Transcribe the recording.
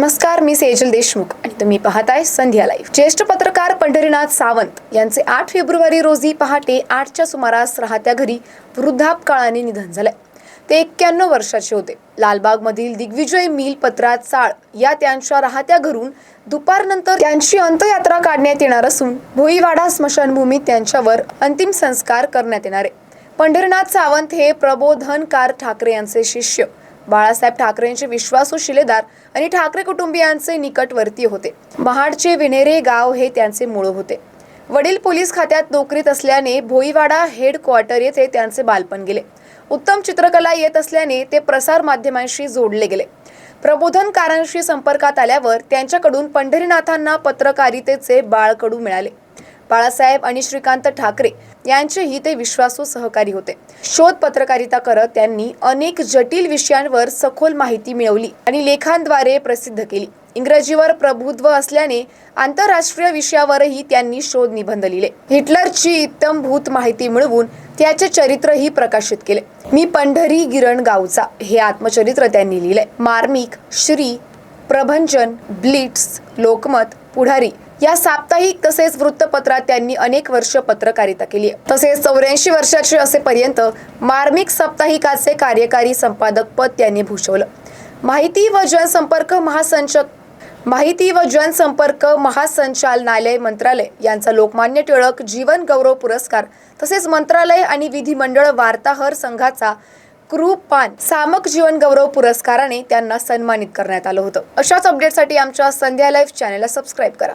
नमस्कार मी सेजल देशमुख आणि तुम्ही पाहताय संध्या लाईव्ह. ज्येष्ठ पत्रकार पंढरीनाथ सावंत यांचे आठ फेब्रुवारी रोजी पहाटे आठच्या सुमारास राहत्या घरी वृद्धापकाळाने निधन झालंय. ते एक्क्याण्णव वर्षाचे होते. लालबागमधील दिग्विजय मिल पत्रात चाळ या त्यांच्या राहत्या घरून दुपारनंतर त्यांची अंत्ययात्रा काढण्यात येणार असून भोईवाडा स्मशानभूमीत त्यांच्यावर अंतिम संस्कार करण्यात येणार आहे. पंढरीनाथ सावंत हे प्रबोधनकार ठाकरे यांचे शिष्य. बाळासाहेब ठाकरेंचे विश्वासू शिलेदार आणि ठाकरे कुटुंबियांचे निकटवर्ती होते. महाडचे विनेरे गाव हे त्यांचे मूळ होते. वडील पोलीस खात्यात नोकरीत असल्याने भोईवाडा हेड क्वार्टर येथे त्यांचे बालपण गेले. उत्तम चित्रकला येत असल्याने ते प्रसार माध्यमांशी जोडले गेले. प्रबोधनकारांशी संपर्कात आल्यावर त्यांच्याकडून पंढरीनाथांना पत्रकारितेचे बाळकडू मिळाले. बाळासाहेब आणि श्रीकांत ठाकरे यांचेही ते विश्वासू सहकारी होते. शोध पत्रकारिता करत त्यांनी अनेक जटिल विषयांवर सखोल माहिती मिळवली आणि लेखांद्वारे प्रसिद्ध केली. इंग्रजीवर प्रभुत्व असल्याने आंतरराष्ट्रीय विषयावरही त्यांनी शोध निबंध लिहिले. हिटलरची इत्तमभूत माहिती मिळवून त्याचे चरित्रही प्रकाशित केले. मी पंढरी गिरण गावचा हे आत्मचरित्र त्यांनी लिहिले मार्मिक श्री प्रभंजन ब्लिट्स लोकमत पुढारी या साप्ताहिक तसेच वृत्तपत्रात त्यांनी अनेक वर्ष पत्रकारिता केली आहे. तसेच चौऱ्याऐंशी वर्षाचे असेपर्यंत मार्मिक साप्ताहिकाचे कार्यकारी संपादक पद त्यांनी भूषवलं. माहिती व जनसंपर्क महासंचक माहिती व जनसंपर्क महासंचालनालय मंत्रालय यांचा लोकमान्य टिळक जीवन गौरव पुरस्कार तसेच मंत्रालय आणि विधिमंडळ वार्ताहर संघाचा कृपान सामक जीवन गौरव पुरस्काराने त्यांना सन्मानित करण्यात आलं होतं. अशाच अपडेटसाठी आमच्या संध्या लाईव्ह चॅनलला सबस्क्राईब करा.